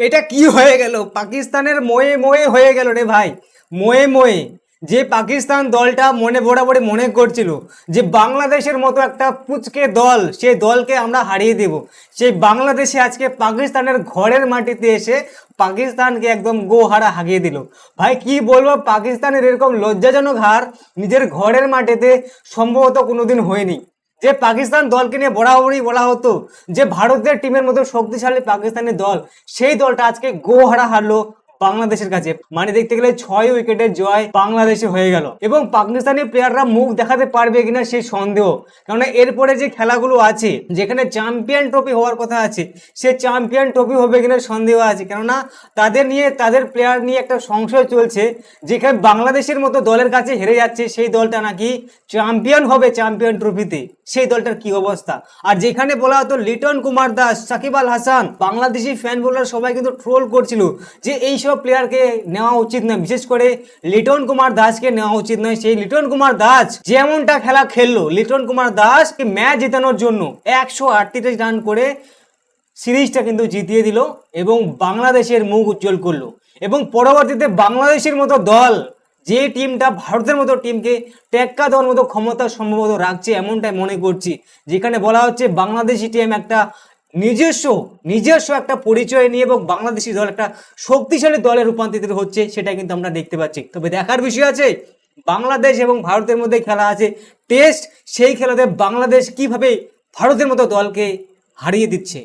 এটা কি হয়ে গেল? পাকিস্তানের ময়ে ময়ে হয়ে গেল রে ভাই। ময়ে ময়ে। যে পাকিস্তান দলটা মনে বরাবরই মনে করছিল যে বাংলাদেশের মতো একটা পুচকে দল সেই দলকে আমরা হারিয়ে দেব। সেই বাংলাদেশে আজকে পাকিস্তানের ঘরের মাটিতে এসে পাকিস্তানকে একদম গোহারা হারিয়ে দিল। ভাই, কি বলব? পাকিস্তানের এরকম লজ্জাজনক হার নিজের ঘরের মাটিতে সম্ভবত কোনোদিন হয়নি। যে পাকিস্তান দলকে নিয়ে বরাবরই বলা হতো, যে ভারতের টিমের মতো শক্তিশালী পাকিস্তানের দল, সেই দলটা আজকে গোহারা হারলো। বাংলাদেশের কাছে। মানে দেখতে গেলে ছয় উইকেটের জয় বাংলাদেশে হয়ে গেল। এবং পাকিস্তানি প্লেয়াররা মুখ দেখাতে পারবে কিনা সেই সন্দেহ। কেননা এরপরে যে খেলাগুলো আছে, যেখানে চ্যাম্পিয়ন ট্রফি হওয়ার কথা আছে, সে চ্যাম্পিয়ন ট্রফি হবে কিনা সন্দেহ আছে। কেননা তাদের নিয়ে, তাদের প্লেয়ার নিয়ে একটা সংশয় চলছে, যেখানে বাংলাদেশের মতো দলের কাছে হেরে যাচ্ছে সেই দলটা নাকি চ্যাম্পিয়ন হবে চ্যাম্পিয়ন ট্রফিতে সেই দলটার কি অবস্থা? আর যেখানে বলা হতো লিটন কুমার দাস, সাকিব আল হাসান, বাংলাদেশি ফ্যান বোলার সবাই কিন্তু ট্রোল করছিল যে এইসব প্লেয়ারকে নেওয়া উচিত নয়। বিশেষ করে লিটন কুমার দাসকে নেওয়া উচিত নয়। সেই লিটন কুমার দাস যেমনটা খেলা খেললো, লিটন কুমার দাস ম্যাচ জেতানোর জন্য একশো আটত্রিশ রান করে সিরিজটা কিন্তু জিতিয়ে দিল এবং বাংলাদেশের মুখ উজ্জ্বল করল। এবং পরবর্তীতে বাংলাদেশের মতো দল, যে টিমটা ভারতের মতো টিমকে টেক্কা দেওয়ার মতো ক্ষমতা সম্ভবত রাখছে, এমনটাই মনে করছি। যেখানে বলা হচ্ছে বাংলাদেশি টিম একটা নিজস্ব নিজস্ব একটা পরিচয় নিয়ে এবং বাংলাদেশি দল একটা শক্তিশালী দলে রূপান্তরিত হচ্ছে সেটা কিন্তু আমরা দেখতে পাচ্ছি। তবে দেখার বিষয় আছে, বাংলাদেশ এবং ভারতের মধ্যে খেলা আছে, টেস্ট, সেই খেলাতে বাংলাদেশ কীভাবে ভারতের মতো দলকে হারিয়ে দিচ্ছে?